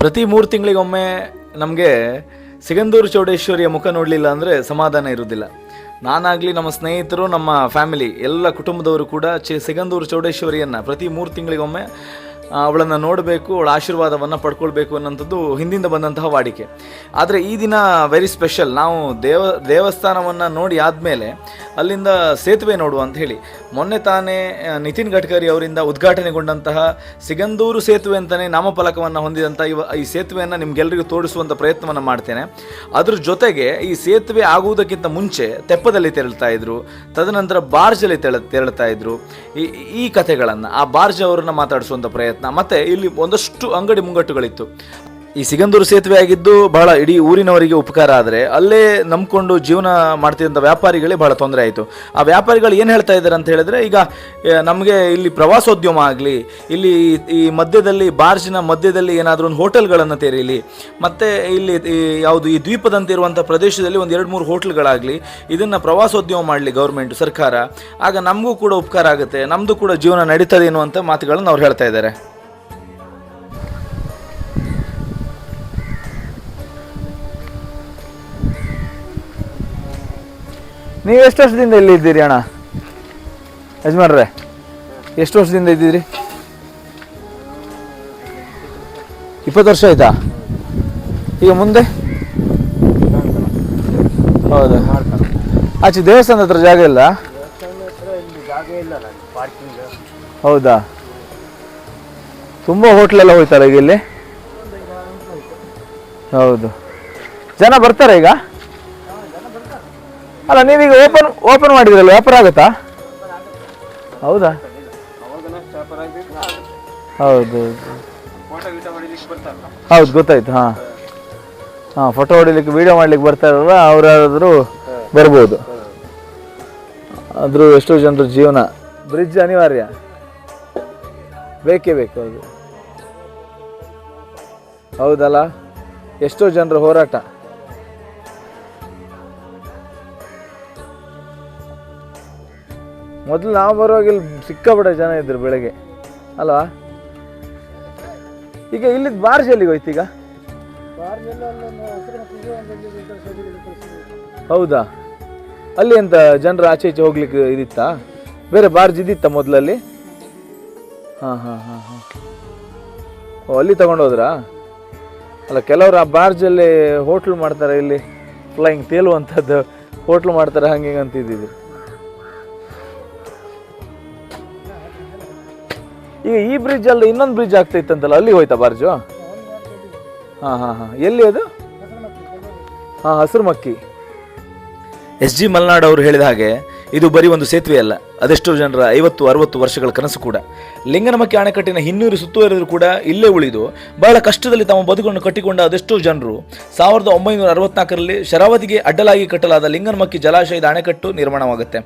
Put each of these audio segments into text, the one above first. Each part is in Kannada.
ಪ್ರತಿ ಮೂರು ತಿಂಗಳಿಗೊಮ್ಮೆ ನಮಗೆ ಸಿಗಂದೂರು ಚೌಡೇಶ್ವರಿಯ ಮುಖ ನೋಡಲಿಲ್ಲ ಅಂದರೆ ಸಮಾಧಾನ ಇರುವುದಿಲ್ಲ. ನಾನಾಗಲಿ ನಮ್ಮ ಸ್ನೇಹಿತರು, ನಮ್ಮ ಫ್ಯಾಮಿಲಿ, ಎಲ್ಲ ಕುಟುಂಬದವರು ಕೂಡ ಚಿ ಸಿಗಂದೂರು ಚೌಡೇಶ್ವರಿಯನ್ನು ಪ್ರತಿ ಮೂರು ತಿಂಗಳಿಗೊಮ್ಮೆ ಅವಳನ್ನು ನೋಡಬೇಕು, ಅವಳ ಆಶೀರ್ವಾದವನ್ನು ಪಡ್ಕೊಳ್ಬೇಕು ಅನ್ನೋಂಥದ್ದು ಹಿಂದಿಂದ ಬಂದಂತಹ ವಾಡಿಕೆ. ಆದರೆ ಈ ದಿನ ವೆರಿ ಸ್ಪೆಷಲ್ ನಾವು ದೇವ, ದೇವಸ್ಥಾನವನ್ನು ನೋಡಿ ಆದಮೇಲೆ ಅಲ್ಲಿಂದ ಸೇತುವೆ ನೋಡುವ ಅಂತ ಹೇಳಿ. ಮೊನ್ನೆ ತಾನೇ ನಿತಿನ್ ಗಡ್ಕರಿ ಅವರಿಂದ ಉದ್ಘಾಟನೆಗೊಂಡಂತಹ ಸಿಗಂದೂರು ಸೇತುವೆ ಅಂತಲೇ ನಾಮಫಲಕವನ್ನು ಹೊಂದಿದಂಥ ಇವ, ಈ ಸೇತುವೆಯನ್ನು ನಿಮ್ಗೆಲ್ಲರಿಗೂ ತೋರಿಸುವಂಥ ಪ್ರಯತ್ನವನ್ನು ಮಾಡ್ತೇನೆ. ಅದ್ರ ಜೊತೆಗೆ ಈ ಸೇತುವೆ ಆಗುವುದಕ್ಕಿಂತ ಮುಂಚೆ ತೆಪ್ಪದಲ್ಲಿ ತೆರಳ್ತಾ ಇದ್ರು, ತದನಂತರ ಬಾರ್ಜಲ್ಲಿ ತೆರ ತೆರಳ್ತಾ ಇದ್ರು, ಈ ಈ ಕಥೆಗಳನ್ನು, ಆ ಬಾರ್ಜ್ ಅವರನ್ನು ಮಾತಾಡಿಸುವಂಥ ಪ್ರಯತ್ನ. ಮತ್ತು ಇಲ್ಲಿ ಒಂದಷ್ಟು ಅಂಗಡಿ ಮುಂಗಟ್ಟುಗಳಿತ್ತು. ಈ ಸಿಗಂದೂರು ಸೇತುವೆ ಆಗಿದ್ದು ಬಹಳ ಇಡೀ ಊರಿನವರಿಗೆ ಉಪಕಾರ ಆದರೆ ಅಲ್ಲೇ ನಂಬಿಕೊಂಡು ಜೀವನ ಮಾಡ್ತಿದ್ದಂಥ ವ್ಯಾಪಾರಿಗಳೇ ಬಹಳ ತೊಂದರೆ ಆಯಿತು. ಆ ವ್ಯಾಪಾರಿಗಳು ಏನು ಹೇಳ್ತಾ ಇದ್ದಾರೆ ಅಂತ ಹೇಳಿದ್ರೆ, ಈಗ ನಮಗೆ ಇಲ್ಲಿ ಪ್ರವಾಸೋದ್ಯಮ ಆಗಲಿ, ಇಲ್ಲಿ ಈ ಮಧ್ಯದಲ್ಲಿ, ಬಾರ್ಜಿನ ಮಧ್ಯದಲ್ಲಿ ಏನಾದರೂ ಒಂದು ಹೋಟೆಲ್ಗಳನ್ನು ತೆರೀಲಿ ಮತ್ತು ಇಲ್ಲಿ ಈ ಯಾವುದು ಈ ದ್ವೀಪದಂತೆ ಇರುವಂಥ ಪ್ರದೇಶದಲ್ಲಿ ಒಂದು ಎರಡು ಮೂರು ಹೋಟೆಲ್ಗಳಾಗಲಿ, ಇದನ್ನು ಪ್ರವಾಸೋದ್ಯಮ ಮಾಡಲಿ ಗೌರ್ಮೆಂಟ್, ಸರ್ಕಾರ. ಆಗ ನಮಗೂ ಕೂಡ ಉಪಕಾರ ಆಗುತ್ತೆ ನಮ್ಮದು ಕೂಡ ಜೀವನ ನಡೀತದೆ ಎನ್ನುವಂಥ ಮಾತುಗಳನ್ನು ಅವ್ರು ಹೇಳ್ತಾ ಇದ್ದಾರೆ. ನೀವು ಎಷ್ಟು ವರ್ಷದಿಂದ ಇಲ್ಲಿ ಇದ್ದೀರಿ ಅಣ್ಣ? ಯಜಮಾನ್ರೆ, ಎಷ್ಟು ವರ್ಷದಿಂದ ಇದ್ದೀರಿ? ಇಪ್ಪತ್ತು ವರ್ಷ ಆಯ್ತಾ? ಈಗ ಮುಂದೆ? ಹೌದಾ. ಆಚೆ ದೇವಸ್ಥಾನದ ಹತ್ರ ಜಾಗ ಇಲ್ಲ? ಹೌದಾ? ತುಂಬ ಹೋಟ್ಲೆಲ್ಲ ಹೋಯ್ತಾರೆ ಈಗ ಇಲ್ಲಿ? ಹೌದು. ಜನ ಬರ್ತಾರೆ ಈಗ? ಅಲ್ಲ, ನೀವೀಗ ಓಪನ್ ಓಪನ್ ಮಾಡಿದ್ರಲ್ಲ ವ್ಯಾಪಾರ ಆಗುತ್ತಾ? ಹೌದಾ? ಹೌದು ಹೌದು. ಗೊತ್ತಾಯ್ತು, ಹಾಂ. ಹಾಂ ಫೋಟೋ ಹೊಡಿಲಿಕ್ಕೆ ವಿಡಿಯೋ ಮಾಡ್ಲಿಕ್ಕೆ ಬರ್ತಾರಲ್ಲ ಅವರಾದರೂ ಬರ್ಬೋದು. ಆದರೂ ಎಷ್ಟೋ ಜನರ ಜೀವನ ಬ್ರಿಡ್ಜ್ ಅನಿವಾರ್ಯ. ಬೇಕೇ ಬೇಕು ಅದು. ಹೌದಲ್ಲ? ಎಷ್ಟೋ ಜನರ ಹೋರಾಟ. ಮೊದಲು ನಾವು ಬರುವಾಗ ಇಲ್ಲಿ ಜನ ಇದ್ರು ಬೆಳಗ್ಗೆ, ಅಲ್ವಾ? ಈಗ ಇಲ್ಲಿದ್ದು ಬಾರ್ಜ್ ಎಲ್ಲಿಗೆ ಹೋಯ್ತು ಈಗ? ಹೌದಾ? ಅಲ್ಲಿ ಎಂತ ಜನರು ಆಚೆ ಈಚೆ ಹೋಗ್ಲಿಕ್ಕೆ ಇದಿತ್ತಾ? ಬೇರೆ ಬಾರ್ಜ್ ಇದಿತ್ತಾ ಮೊದಲಲ್ಲಿ? ಹಾಂ ಹಾಂ ಹಾಂ ಹಾಂ. ಓ, ಅಲ್ಲಿ ತಗೊಂಡೋದ್ರಾ? ಅಲ್ಲ, ಕೆಲವರು ಆ ಬಾರ್ಜಲ್ಲಿ ಹೋಟ್ಲು ಮಾಡ್ತಾರೆ ಇಲ್ಲಿ. ಫ್ಲೈಯಿಂಗ್ ತೇಲುವಂಥದ್ದು ಹೋಟ್ಲು ಮಾಡ್ತಾರೆ, ಹಂಗೆ ಹಿಂಗೆ ಅಂತ ಇದ್ದಿದ್ರು ಈಗ ಈ ಬ್ರಿಡ್ಜ್ ಅಲ್ಲ ಇನ್ನೊಂದು ಬ್ರಿಡ್ಜ್ ಆಗ್ತೈತಂತಲ್ಲ, ಅಲ್ಲಿ ಹೋಯ್ತಾ ಬಾರ್ಜು? ಹಾಂ ಹಾಂ ಹಾಂ. ಎಲ್ಲಿ ಅದು? ಹಾಂ, ಹಸಿರು ಮಕ್ಕಿ. ಎಸ್ ಜಿ ಮಲ್ನಾಡ್ ಅವರು ಹೇಳಿದ ಹಾಗೆ ಇದು ಬರೀ ಒಂದು ಸೇತುವೆ ಅಲ್ಲ, ಅದೆಷ್ಟೋ ಜನರ ಐವತ್ತು, ಅರವತ್ತು ವರ್ಷಗಳ ಕನಸು ಕೂಡ. ಲಿಂಗನಮಕ್ಕಿ ಅಣೆಕಟ್ಟಿನ ಹಿನ್ನೂರು ಸುತ್ತುವರೆದರೂ ಕೂಡ ಇಲ್ಲೇ ಉಳಿದು, ಬಹಳ ಕಷ್ಟದಲ್ಲಿ ತಮ್ಮ ಬದುಕನ್ನು ಕಟ್ಟಿಕೊಂಡ ಅದೆಷ್ಟೋ ಜನರು ಸಾವಿರದ ಒಂಬೈನೂರ ಅರವತ್ನಾಲ್ಕರಲ್ಲಿ ಶರಾವತಿಗೆ ಅಡ್ಡಲಾಗಿ ಕಟ್ಟಲಾದ ಲಿಂಗನಮಕ್ಕಿ ಜಲಾಶಯದ ಅಣೆಕಟ್ಟು ನಿರ್ಮಾಣವಾಗುತ್ತೆ.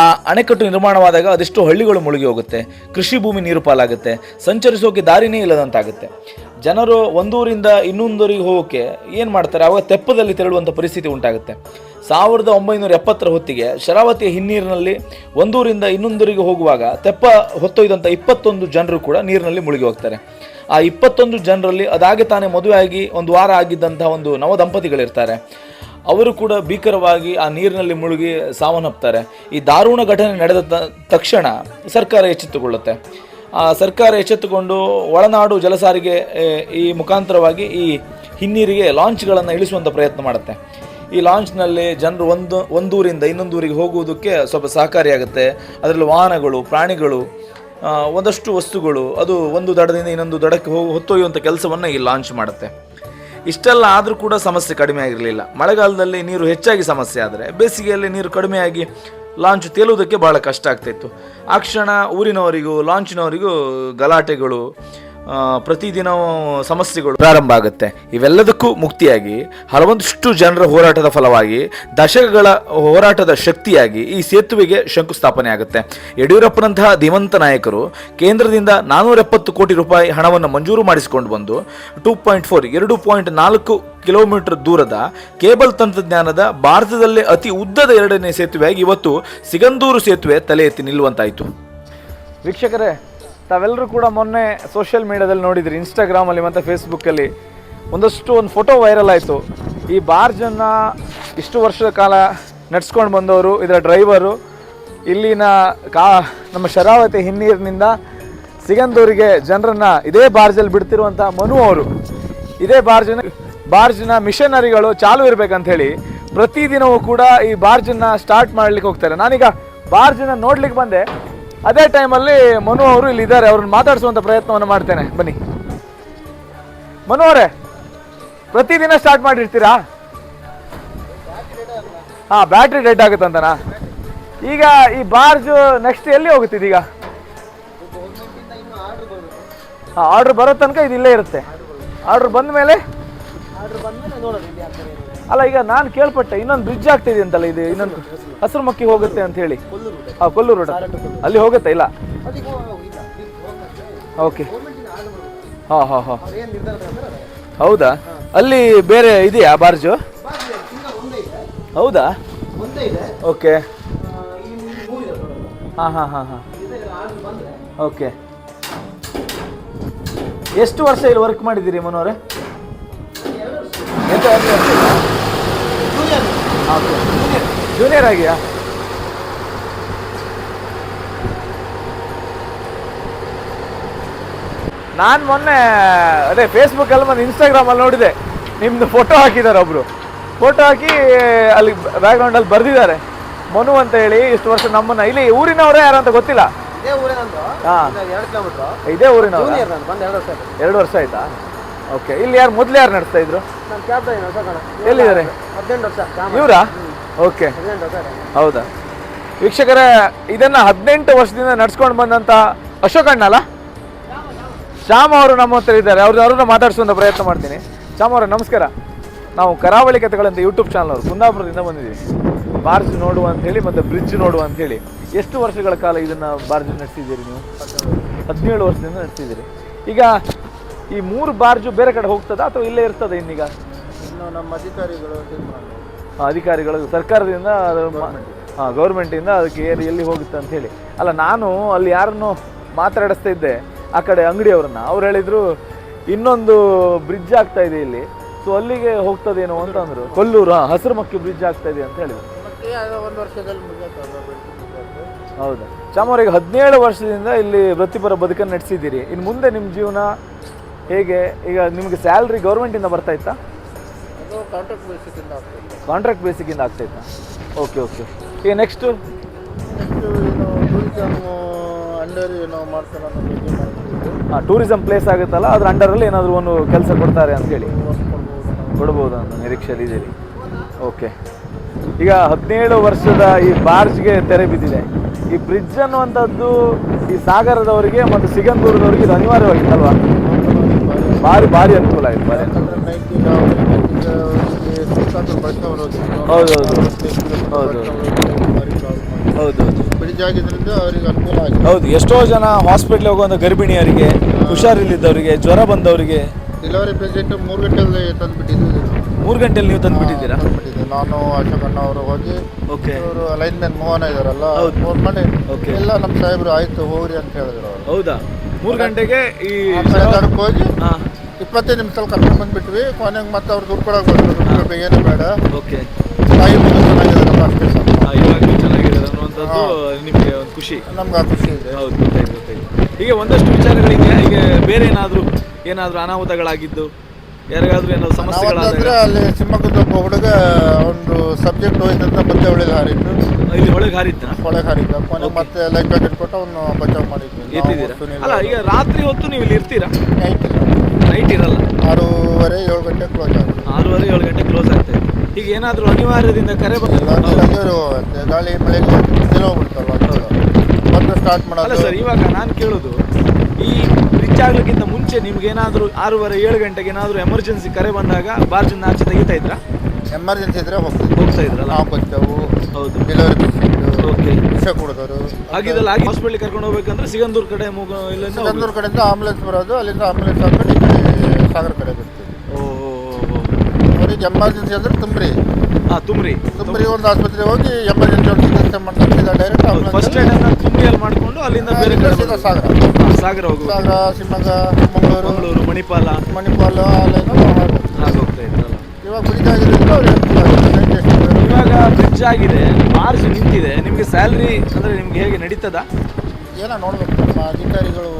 ಆ ಅಣೆಕಟ್ಟು ನಿರ್ಮಾಣವಾದಾಗ ಅದೆಷ್ಟೋ ಹಳ್ಳಿಗಳು ಮುಳುಗಿ ಹೋಗುತ್ತೆ, ಕೃಷಿ ಭೂಮಿ ನೀರು ಪಾಲಾಗುತ್ತೆ, ಸಂಚರಿಸೋಕೆ ದಾರಿನೇ ಇಲ್ಲದಂತಾಗುತ್ತೆ. ಜನರು ಒಂದೂರಿಂದ ಇನ್ನೊಂದೂರಿಗೆ ಹೋಗೋಕ್ಕೆ ಏನು ಮಾಡ್ತಾರೆ? ಆವಾಗ ತೆಪ್ಪದಲ್ಲಿ ತೆರಳುವಂಥ ಪರಿಸ್ಥಿತಿ ಉಂಟಾಗುತ್ತೆ. ಸಾವಿರದ ಒಂಬೈನೂರ ಎಪ್ಪತ್ತರ ಹೊತ್ತಿಗೆ ಶರಾವತಿಯ ಹಿನ್ನೀರಿನಲ್ಲಿ ಒಂದೂರಿಂದ ಇನ್ನೊಂದೂರಿಗೆ ಹೋಗುವಾಗ ತೆಪ್ಪ ಹೊತ್ತೊಯ್ದಂಥ ಇಪ್ಪತ್ತೊಂದು ಜನರು ಕೂಡ ನೀರಿನಲ್ಲಿ ಮುಳುಗಿ ಹೋಗ್ತಾರೆ. ಆ ಇಪ್ಪತ್ತೊಂದು ಜನರಲ್ಲಿ ಅದಾಗೆ ತಾನೇ ಮದುವೆಯಾಗಿ ಒಂದು ವಾರ ಆಗಿದ್ದಂಥ ಒಂದು ನವ ದಂಪತಿಗಳಿರ್ತಾರೆ ಅವರು ಕೂಡ ಭೀಕರವಾಗಿ ಆ ನೀರಿನಲ್ಲಿ ಮುಳುಗಿ ಸಾವನ್ನಪ್ತಾರೆ. ಈ ದಾರುಣ ಘಟನೆ ನಡೆದ ತಕ್ಷಣ ಸರ್ಕಾರ ಎಚ್ಚೆತ್ತುಕೊಳ್ಳುತ್ತೆ. ಸರ್ಕಾರ ಎಚ್ಚೆತ್ತುಕೊಂಡು ಒಳನಾಡು ಜಲಸಾರಿಗೆ ಈ ಮುಖಾಂತರವಾಗಿ ಈ ಹಿನ್ನೀರಿಗೆ ಲಾಂಚ್ಗಳನ್ನು ಇಳಿಸುವಂಥ ಪ್ರಯತ್ನ ಮಾಡುತ್ತೆ. ಈ ಲಾಂಚ್ನಲ್ಲಿ ಜನರು ಒಂದು, ಒಂದೂರಿಂದ ಇನ್ನೊಂದೂರಿಗೆ ಹೋಗುವುದಕ್ಕೆ ಸ್ವಲ್ಪ ಸಹಕಾರಿಯಾಗುತ್ತೆ. ಅದರಲ್ಲಿ ವಾಹನಗಳು, ಪ್ರಾಣಿಗಳು ಒಂದಷ್ಟು ವಸ್ತುಗಳು, ಅದು ಒಂದು ದಡದಿಂದ ಇನ್ನೊಂದು ದಡಕ್ಕೆ ಹೋಗಿ ಹೊತ್ತೊಯ್ಯುವಂಥ ಕೆಲಸವನ್ನು ಈ ಲಾಂಚ್ ಮಾಡುತ್ತೆ. ಇಷ್ಟೆಲ್ಲ ಆದರೂ ಕೂಡ ಸಮಸ್ಯೆ ಕಡಿಮೆ ಆಗಿರಲಿಲ್ಲ. ಮಳೆಗಾಲದಲ್ಲಿ ನೀರು ಹೆಚ್ಚಾಗಿ ಸಮಸ್ಯೆ ಆದರೆ, ಬೇಸಿಗೆಯಲ್ಲಿ ನೀರು ಕಡಿಮೆಯಾಗಿ ಲಾಂಚ್ ತೇಲುವುದಕ್ಕೆ ಬಹಳ ಕಷ್ಟ ಆಗ್ತಾಯಿತ್ತು ಆ ಕ್ಷಣ ಊರಿನವರಿಗೂ ಲಾಂಚಿನವರಿಗೂ ಗಲಾಟೆಗಳು ಆ, ಪ್ರತಿದಿನವೂ ಸಮಸ್ಯೆಗಳು ಪ್ರಾರಂಭ ಆಗುತ್ತೆ. ಇವೆಲ್ಲದಕ್ಕೂ ಮುಕ್ತಿಯಾಗಿ ಹಲವೊಂದಿಷ್ಟು ಜನರ ಹೋರಾಟದ ಫಲವಾಗಿ ದಶಕಗಳ ಹೋರಾಟದ ಶಕ್ತಿಯಾಗಿ ಈ ಸೇತುವೆಗೆ ಶಂಕುಸ್ಥಾಪನೆ ಆಗುತ್ತೆ. ಯಡಿಯೂರಪ್ಪನಂತಹ ಧೀಮಂತ ನಾಯಕರು ಕೇಂದ್ರದಿಂದ ನಾನ್ನೂರ ಎಪ್ಪತ್ತು ಕೋಟಿ ರೂಪಾಯಿ ಹಣವನ್ನು ಮಂಜೂರು ಮಾಡಿಸಿಕೊಂಡು ಬಂದು ಟೂ ಪಾಯಿಂಟ್ ಫೋರ್ ಎರಡು ಪಾಯಿಂಟ್ ನಾಲ್ಕು ಕಿಲೋಮೀಟರ್ ದೂರದ ಕೇಬಲ್ ತಂತ್ರಜ್ಞಾನದ ಭಾರತದಲ್ಲೇ ಅತಿ ಉದ್ದದ ಎರಡನೇ ಸೇತುವೆಯಾಗಿ ಇವತ್ತು ಸಿಗಂದೂರು ಸೇತುವೆ ತಲೆ ಎತ್ತಿ ನಿಲ್ಲುವಂತಾಯಿತು. ವೀಕ್ಷಕರೇ ತಾವೆಲ್ಲರೂ ಕೂಡ ಮೊನ್ನೆ ಸೋಷಿಯಲ್ ಮೀಡಿಯಾದಲ್ಲಿ ನೋಡಿದ್ರಿ ಇನ್ಸ್ಟಾಗ್ರಾಮಲ್ಲಿ ಮತ್ತು ಫೇಸ್ಬುಕ್ಕಲ್ಲಿ ಒಂದಷ್ಟು ಒಂದು ಫೋಟೋ ವೈರಲ್ ಆಯಿತು. ಈ ಬಾರ್ಜನ್ನು ಇಷ್ಟು ವರ್ಷದ ಕಾಲ ನಡ್ಸ್ಕೊಂಡು ಬಂದವರು, ಇದರ ಡ್ರೈವರು ಇಲ್ಲಿನ ಕಾ, ನಮ್ಮ ಶರಾವತಿ ಹಿನ್ನೀರಿನಿಂದ ಸಿಗಂದೂರಿಗೆ ಜನರನ್ನ ಇದೇ ಬಾರ್ಜಲ್ಲಿ ಬಿಡ್ತಿರುವಂಥ ಮನು ಅವರು. ಇದೇ ಬಾರ್ಜಿನ ಬಾರ್ಜಿನ ಮಿಷನರಿಗಳು ಚಾಲು ಇರಬೇಕಂತ ಹೇಳಿ ಪ್ರತಿದಿನವೂ ಕೂಡ ಈ ಬಾರ್ಜನ್ನ ಸ್ಟಾರ್ಟ್ ಮಾಡ್ಲಿಕ್ಕೆ ಹೋಗ್ತಾರೆ. ನಾನೀಗ ಬಾರ್ಜನ್ನ ನೋಡ್ಲಿಕ್ಕೆ ಬಂದೆ. ಅದೇ ಟೈಮಲ್ಲಿ ಮನು ಅವರು ಇಲ್ಲಿ ಇದ್ದಾರೆ ಅವ್ರನ್ನ ಮಾತಾಡಿಸುವಂತ ಪ್ರಯತ್ನವನ್ನು ಮಾಡ್ತೇನೆ. ಬನ್ನಿ. ಮನು ಅವರೇ, ಪ್ರತಿದಿನ ಸ್ಟಾರ್ಟ್ ಮಾಡಿರ್ತೀರಾ? ಹಾಂ ಬ್ಯಾಟ್ರಿ ಡೆಡ್ ಆಗುತ್ತಂತನಾ ಈಗ ಈ ಬಾರ್ಜ್ ನೆಕ್ಸ್ಟ್ ಎಲ್ಲಿ ಹೋಗುತ್ತಿದೆ ಈಗ ಹಾಂ ಆರ್ಡರ್ ಬರೋ ತನಕ ಇದು ಇಲ್ಲೇ ಇರುತ್ತೆ. ಆರ್ಡರ್ ಬಂದ ಮೇಲೆ ಅಲ್ಲ, ಈಗ ನಾನು ಕೇಳ್ಪಟ್ಟೆ, ಇನ್ನೊಂದು ಬ್ರಿಡ್ಜ್ ಆಗ್ತಿದೆ ಅಂತಲ್ಲ ಇದು, ಇನ್ನೊಂದು ಹಸಿರು ಮಕ್ಕಿ ಹೋಗುತ್ತೆ ಅಂತ ಹೇಳಿ. ಆ, ಕೊಲ್ಲೂರು ರೋಡ್. ಅಲ್ಲಿ ಹೋಗುತ್ತೆ? ಇಲ್ಲ. ಓಕೆ. ಹಾ ಹಾ ಹಾ. ಹೌದಾ? ಅಲ್ಲಿ ಬೇರೆ ಇದೆಯಾ ಬಾರ್ಜು? ಹೌದಾ? ಓಕೆ. ಹಾ ಹಾ ಹಾ ಹಾ. ಓಕೆ. ಎಷ್ಟು ವರ್ಷ ಇಲ್ಲಿ ವರ್ಕ್ ಮಾಡಿದ್ದೀರಿ ಮನೋರೆ ಎಷ್ಟು ವರ್ಷ. ಜೂನಿಯರ್ ಆಗಿಯಾ? ನಾನು ಮೊನ್ನೆ ಅದೇ ಫೇಸ್ಬುಕ್ಕಲ್ಲಿ ಮತ್ತು ಇನ್ಸ್ಟಾಗ್ರಾಮಲ್ಲಿ ನೋಡಿದೆ. ನಿಮ್ಮದು ಫೋಟೋ ಹಾಕಿದ್ದಾರೆ ಒಬ್ಬರು ಫೋಟೋ ಹಾಕಿ ಅಲ್ಲಿ ಬ್ಯಾಕ್ಗ್ರೌಂಡಲ್ಲಿ ಬರೆದಿದ್ದಾರೆ. ಮನು ಅಂತ ಹೇಳಿ ಇಷ್ಟು ವರ್ಷ ನಮ್ಮನ್ನ ಇಲ್ಲಿ ಊರಿನವರೇ ಯಾರು ಅಂತ ಗೊತ್ತಿಲ್ಲ. ಇದೇ ಇದೇ ಎರಡು ವರ್ಷ ಆಯ್ತಾ? ಓಕೆ ಇಲ್ಲಿ ಯಾರು ಮೊದಲು ಯಾರು ನಡೆಸ್ತಾ ಇದ್ರು? ನಾನು ಕ್ಯಾಬ್ ಡ್ರೈವರ್ ಹೊಸ ಕಣ ಎಲ್ಲಿದ್ದಾರೆ? ಹದಿನೆಂಟು ವರ್ಷ ಇವರಾ? ಓಕೆ ಹದಿನೆಂಟು ವರ್ಷ ಹೌದಾ? ವೀಕ್ಷಕರ ಇದನ್ನ ಹದಿನೆಂಟು ವರ್ಷದಿಂದ ನಡ್ಸ್ಕೊಂಡು ಬಂದಂತ ಅಶೋಕ್ ಅಣ್ಣ ಅಲ್ಲ ಶ್ಯಾಮ್ ಅವರು ನಮ್ಮ ಹತ್ರ ಇದ್ದಾರೆ. ಅವ್ರ ಅವ್ರನ್ನ ಮಾತಾಡಿಸುವಂತ ಪ್ರಯತ್ನ ಮಾಡ್ತೀನಿ. ಶ್ಯಾಮ್ ಅವರೇ ನಮಸ್ಕಾರ. ನಾವು ಕರಾವಳಿ ಕಥೆಗಳಂತ ಯೂಟ್ಯೂಬ್ ಚಾನಲ್ ಅವರು ಕುಂದಾಪುರದಿಂದ ಬಂದಿದ್ದೀವಿ. ಬಾರ್ಜ್ ನೋಡುವ ಅಂತ ಹೇಳಿ ಮತ್ತು ಬ್ರಿಡ್ಜ್ ನೋಡುವ ಅಂತ ಹೇಳಿ ಎಷ್ಟು ವರ್ಷಗಳ ಕಾಲ ಇದನ್ನ ಬಾರ್ಜ್ ನಡೆಸಿದ್ದೀರಿ ನೀವು? ಹದಿನೇಳು ವರ್ಷದಿಂದ ನಡೆಸಿದ್ದೀರಿ. ಈಗ ಈ ಮೂರು ಬಾರ್ಜು ಬೇರೆ ಕಡೆ ಹೋಗ್ತದಾ ಅಥವಾ ಇಲ್ಲೇ ಇರ್ತದೆ ಇನ್ನೀಗ? ಇನ್ನು ನಮ್ಮ ಅಧಿಕಾರಿಗಳು ಅಧಿಕಾರಿಗಳು ಸರ್ಕಾರದಿಂದ ಹಾಂ ಗೌರ್ಮೆಂಟಿಂದ ಅದಕ್ಕೆ ಏನು ಎಲ್ಲಿ ಹೋಗುತ್ತೆ ಅಂತ ಹೇಳಿ. ಅಲ್ಲ ನಾನು ಅಲ್ಲಿ ಯಾರನ್ನು ಮಾತಾಡಿಸ್ತಾ ಇದ್ದೆ ಆ ಕಡೆ ಅಂಗಡಿಯವ್ರನ್ನ. ಅವ್ರು ಹೇಳಿದ್ರು ಇನ್ನೊಂದು ಬ್ರಿಡ್ಜ್ ಆಗ್ತಾ ಇದೆ ಇಲ್ಲಿ. ಸೊ ಅಲ್ಲಿಗೆ ಹೋಗ್ತದೇನೋ ಅಂತ ಅಂದ್ರು. ಕೊಲ್ಲೂರು ಹಾ, ಹಸಿರು ಮಕ್ಕಿ ಬ್ರಿಡ್ಜ್ ಆಗ್ತಾ ಇದೆ ಅಂತ ಹೇಳಿದ್ರು. ಮತ್ತೆ ಅದು ಒಂದು ವರ್ಷದಲ್ಲಿ ಮುಗಿಯುತ್ತಲ್ಲ ಹೌದಾ. ಚಾಮವರಿಗೆ ಹದಿನೇಳು ವರ್ಷದಿಂದ ಇಲ್ಲಿ ವೃತ್ತಿಪರ ಬದುಕನ್ನು ನಡೆಸಿದ್ದೀರಿ. ಇನ್ನು ಮುಂದೆ ನಿಮ್ಮ ಜೀವನ ಹೇಗೆ? ಈಗ ನಿಮಗೆ ಸ್ಯಾಲ್ರಿ ಗೌರ್ಮೆಂಟಿಂದ ಬರ್ತಾ ಇತ್ತಾ? ಅದು ಕಾಂಟ್ರಾಕ್ಟ್ ಬೇಸಿಸಿಂದ ಆಗ್ತದೆ ಕಾಂಟ್ರಾಕ್ಟ್ ಬೇಸಿಕ್ಕಿಂದ ಆಗ್ತಾ ಇತ್ತಾ? ಓಕೆ ಓಕೆ ಈಗ ನೆಕ್ಸ್ಟು ನೆಕ್ಸ್ಟ್ ಏನು ಟೂರಿಸಮ್ ಅಂಡರ್ ಏನೋ ಮಾಡ್ತಾನೆ ಅನ್ನೋ ಬಗ್ಗೆ ಮಾಡ್ತಿದ್ದು ಟೂರಿಸಂ ಪ್ಲೇಸ್ ಆಗುತ್ತಲ್ಲ ಅದ್ರ ಅಂಡರಲ್ಲಿ ಏನಾದರೂ ಒಂದು ಕೆಲಸ ಕೊಡ್ತಾರೆ ಅಂತ ಹೇಳಿ. ವರ್ಕ್ ಕೊಡ್ಬೋದು ನಾವು ಕೊಡ್ಬೋದು ಅಂತ ನಿರೀಕ್ಷೆಯಲ್ಲಿ ಇದ್ದೀರಿ ಓಕೆ ಈಗ ಹದಿನೇಳು ವರ್ಷದ ಈ ಬಾರ್ಜ್ಗೆ ತೆರೆ ಬಿದ್ದಿದೆ. ಈ ಬ್ರಿಡ್ಜ್ ಅನ್ನುವಂಥದ್ದು ಈ ಸಾಗರದವರಿಗೆ ಮತ್ತು ಸಿಗಂದೂರದವರಿಗೆ ಇದು ಅನಿವಾರ್ಯವಾಗಿತ್ತಲ್ವಾ? ಭಾರಿ ಭಾರಿ ಅನುಕೂಲ ಆಯ್ತು ಭಾರಿ. ಹೌದು, ಹೌದು. ಹೌದು ಹೌದು. ಬ್ರಿಡ್ಜ್ ಆಗಿದ್ದರಿಂದ ಅವರಿಗೆ ಅನುಕೂಲ ಆಗಿದೆ ಹೌದು ಎಷ್ಟೋ ಜನ ಹಾಸ್ಪಿಟ್ಲ್ ಹೋಗುವಂಥ ಗರ್ಭಿಣಿಯರಿಗೆ ಹುಷಾರಿಲ್ಲದವರಿಗೆ ಜ್ವರ ಬಂದವರಿಗೆ. ಡೆಲಿವರಿ ಪೇಷೆಂಟ್ ಮೂರು ಗಂಟೆಯಲ್ಲಿ ತಂದುಬಿಟ್ಟಿದ್ದು ಮೂರು ಗಂಟೆಯಲ್ಲಿ ನೀವು ತಂದುಬಿಟ್ಟಿದ್ದೀರಾ? ತಂದ್ಬಿಟ್ಟಿದ್ದು. ನಾನು ಅಶೋಕಣ್ಣ ಅವರು ಹೋಗಿ ಓಕೆ. ಇವರು ಮ್ಯಾನ್ ಮೋಹನ ಇದಾರಲ್ಲ ಹೌದು. ಫೋನ್ ಮಾಡಿ ಓಕೆ. ಎಲ್ಲ ನಮ್ಮ ಸಾಹೇಬರು ಆಯ್ತು ಹೋಗ್ರಿ ಅಂತ ಹೇಳಿದ್ರು ಅವರು. ಹೌದಾ? ಮೂರು ಗಂಟೆಗೆ ಈ ತಡಕ್ಕೆ ಹೋಗಿ ಇಪ್ಪತ್ತೈದು ನಿಮಿಷದಲ್ಲಿ ಕರ್ಕೊಂಡು ಬಂದ್ಬಿಟ್ವಿ. ಕೊನೆಗೆ ಮತ್ತೆ ಅವ್ರು ದುಡ್ಡು ಕೊಡೋಕೆ ಬರ್ತಾರೆ ಏನು ಬೇಡ. ಓಕೆ ತಾಯಿ ಅನ್ನುವಂಥದ್ದು ನಿಮಗೆ ಒಂದು ಖುಷಿ. ನಮ್ಗೆ ಆ ಖುಷಿ ಇದೆ. ಹೌದು ಗೊತ್ತಾಯ್ತು ಗೊತ್ತಾಯ್ತು. ಹೀಗೆ ಒಂದಷ್ಟು ವಿಚಾರಗಳಿಗೆ ಈಗ ಬೇರೆ ಏನಾದರೂ ಏನಾದರೂ ಅನಾಹುತಗಳಾಗಿದ್ದು? ಯಾರಿಗಾದ್ರೂ ಏನಾದ್ರು ಸಮಸ್ಯೆಗಳಾದ್ರೆ ಅಲ್ಲಿ ಶಿವಮೊಗ್ಗದ ಒಬ್ಬ ಹುಡುಗ ಒಂದು ಸಬ್ಜೆಕ್ಟ್ ಹೋಯ್ತಂತ ಮತ್ತೆ ಒಳಗೆ ಹಾರಿದ್ದು ಇಲ್ಲಿ ಒಳಗೆ ಹಾರಿದ್ದ ಒಳಗೆ ಹಾರಿದ್ದ ಕೊನೆಗೆ ಮತ್ತೆ ಲೈಫ್ ಜಾಕೆಟ್ ಕೊಟ್ಟು ಅವನು ಬಚಾವ್ ಮಾಡಿದ್ವಿ. ಎತ್ತಿದ್ದೀರಾ? ಅಲ್ಲ ಈಗ ರಾತ್ರಿ ಹೊತ್ತು ನೀವು ಇಲ್ಲಿ ಇರ್ತೀರಾ? ನೈಟ್. ನೈಟ್ ಇರಲ್ಲ. ಆರೂವರೆ ಏಳು ಗಂಟೆ ಕ್ಲೋಸ್ ಆಗುತ್ತೆ. ಆರೂವರೆ ಏಳು ಗಂಟೆ ಕ್ಲೋಸ್ ಆಗ್ತದೆ ಈಗ ಏನಾದರೂ ಅನಿವಾರ್ಯದಿಂದ ಕರೆ ಬಂದಿಲ್ಲ ಗಾಳಿ ಮಳೆ ಹೋಗ್ಬಿಡ್ತಲ್ವ? ಮತ್ತೆ ಸ್ಟಾರ್ಟ್ ಮಾಡೋದು. ಸರ್ ಇವಾಗ ನಾನು ಕೇಳೋದು ಆಗ್ಲಿಕ್ಕಿಂತ ಮುಂಚೆ ನಿಮ್ಗೆ ಏನಾದರೂ ಆರೂವರೆ ಏಳು ಗಂಟೆಗೆ ಏನಾದರೂ ಎಮರ್ಜೆನ್ಸಿ ಕರೆ ಬಂದಾಗ ಬಾರ್ಜಿಂದ ಆಚೆ ತೆಗಿತಾ ಇದ್ರಾ? ಎಮರ್ಜೆನ್ಸಿ ಇದ್ರೆ ಹೋಗ್ತೀವಿ. ಹೋಗ್ತಾ ಇದ್ರಲ್ಲ ನಾವು ಹೌದು. ಡೆಲಿವರಿ ಪೇಷಂಟ್ ಓಕೆ ವಿಷ ಕುಡಿದವರು ಆಗಿದ್ದಲ್ಲ ಆಗಿ ಹಾಸ್ಪಿಟ್ಲ್ ಕರ್ಕೊಂಡು ಹೋಗ್ಬೇಕಂದ್ರೆ ಸಿಗಂದೂರು ಕಡೆ ಮುಗ ಇಲ್ಲಿಂದ ಹೋಗ್ಬೇಕು. ಸಿಗಂದೂರು ಕಡೆಯಿಂದ ಆಂಬುಲೆನ್ಸ್ ಬರೋದು ಅಲ್ಲಿಂದ ಆಂಬುಲೆನ್ಸ್ ಹಾಕೊಂಡು ಈ ಕಡೆ ಸಾಗರ ಕಡೆ ಬರ್ತೀವಿ ಓ ಓ, ಓ, ಓ. ಅವ್ರಿಗೆ ಈಗ ಎಮರ್ಜೆನ್ಸಿ ಅಂದ್ರೆ ತುಂಬ್ರಿ. ಹಾಂ ತುಂಬ್ರಿ. ತುಂಬ್ರಿ ಒಂದು ಆಸ್ಪತ್ರೆಗೆ ಹೋಗಿ ಎಮರ್ಜೆನ್ಸಿ ಒಂದು ಚಿಕಿತ್ಸೆ ಮಾಡ್ತಾರೆ. ಸೀದಾ ಡೈರೆಕ್ಟ್ ಫಸ್ಟ್ ಏಡ್ ಅನ್ನ ಮಾಡಿಕೊಂಡು ಮಾಡ್ಕೊಂಡು ಅಲ್ಲಿಂದ ಬೇರೆ ಕಡೆ ಸೀದಾ ಸಾಗರ. ಸಾಗರ ಹೋಗಿ ಸಾಗರ ಶಿವಮೊಗ್ಗ ಮಂಗಳೂರು. ಮಂಗಳೂರು ಮಣಿಪಾಲ. ಮಣಿಪಾಲ ಅಲ್ಲೇನೋ ಹೋಗ್ತಾ ಇದ್ರಲ್ಲ ಇವಾಗ ಬ್ರಿಡ್ಜ್ ಆಗಿರೋದ್ರಿಂದ ಅವ್ರಿಗೆ ಇವಾಗ ಬ್ರಿಡ್ಜ್ ಆಗಿದೆ. ಮಾರ್ಚ್ ನಿಂತಿದೆ. ನಿಮಗೆ ಸ್ಯಾಲ್ರಿ ಅಂದ್ರೆ ನಿಮ್ಗೆ ಹೇಗೆ ನಡೀತದ? ಏನೋ ನೋಡ್ಬೇಕು ನಮ್ಮ ಅಧಿಕಾರಿಗಳು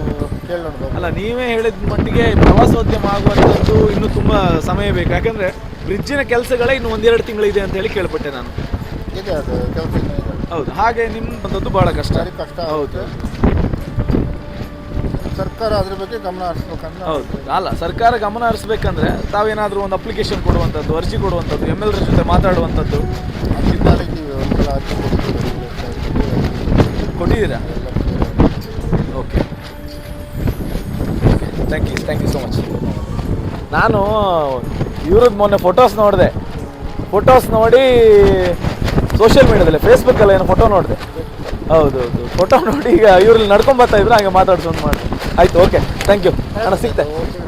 ಕೇಳಿ ನೋಡ್ಬೇಕು ಅಲ್ಲ ನೀವೇ ಹೇಳಿದ ಮಟ್ಟಿಗೆ ಪ್ರವಾಸೋದ್ಯಮ ಆಗುವಂಥದ್ದು ಇನ್ನೂ ತುಂಬ ಸಮಯ ಬೇಕು. ಯಾಕಂದ್ರೆ ಬ್ರಿಡ್ಜಿನ ಕೆಲಸಗಳೇ ಇನ್ನು ಒಂದೆರಡು ತಿಂಗಳಿದೆ ಅಂತ ಹೇಳಿ ಕೇಳ್ಪಟ್ಟೆ ನಾನು. ಇದೆ ಅದು ಕೆಲಸ ಹೌದು ಹಾಗೆ ನಿಮ್ಮಂಥದ್ದು ಬಹಳ ಕಷ್ಟ. ಭಾರಿ ಕಷ್ಟ ಹೌದು. ಸರ್ಕಾರ ಅದ್ರ ಬಗ್ಗೆ ಗಮನ ಹರಿಸ್ಬೇಕಂತ ಹೌದು ಅಲ್ಲ ಸರ್ಕಾರ ಗಮನ ಹರಿಸ್ಬೇಕಂದ್ರೆ ತಾವೇನಾದರೂ ಒಂದು ಅಪ್ಲಿಕೇಶನ್ ಕೊಡುವಂಥದ್ದು ಅರ್ಜಿ ಕೊಡುವಂಥದ್ದು ಎಂ ಎಲ್ ಜೊತೆ ಮಾತಾಡುವಂಥದ್ದು. ಒಂದ್ಸಲ ಅರ್ಜಿ. ಕೊಟ್ಟಿದ್ದೀರಾ? Okay. Thank you thank you so much ನಾನು ಇವ್ರದ್ದು ಮೊನ್ನೆ ಫೋಟೋಸ್ ನೋಡಿದೆ. ಫೋಟೋಸ್ ನೋಡಿ ಸೋಷಿಯಲ್ ಮೀಡಿಯಾದಲ್ಲಿ ಫೇಸ್ಬುಕ್ಕಲ್ಲಿ ಏನೋ ಫೋಟೋ ನೋಡಿದೆ. ಹೌದು ಹೌದು. ಫೋಟೋ ನೋಡಿ ಈಗ ಇವ್ರಲ್ಲಿ ನಡ್ಕೊಂಡ್ ಬರ್ತಾ ಇದ್ರು, ಹಾಗೆ ಮಾತಾಡ್ಸೋದು ಮಾಡಿ ಆಯ್ತು ಓಕೆ ಥ್ಯಾಂಕ್ ಯು ನಾನು ಸಿಗ್ತೆ.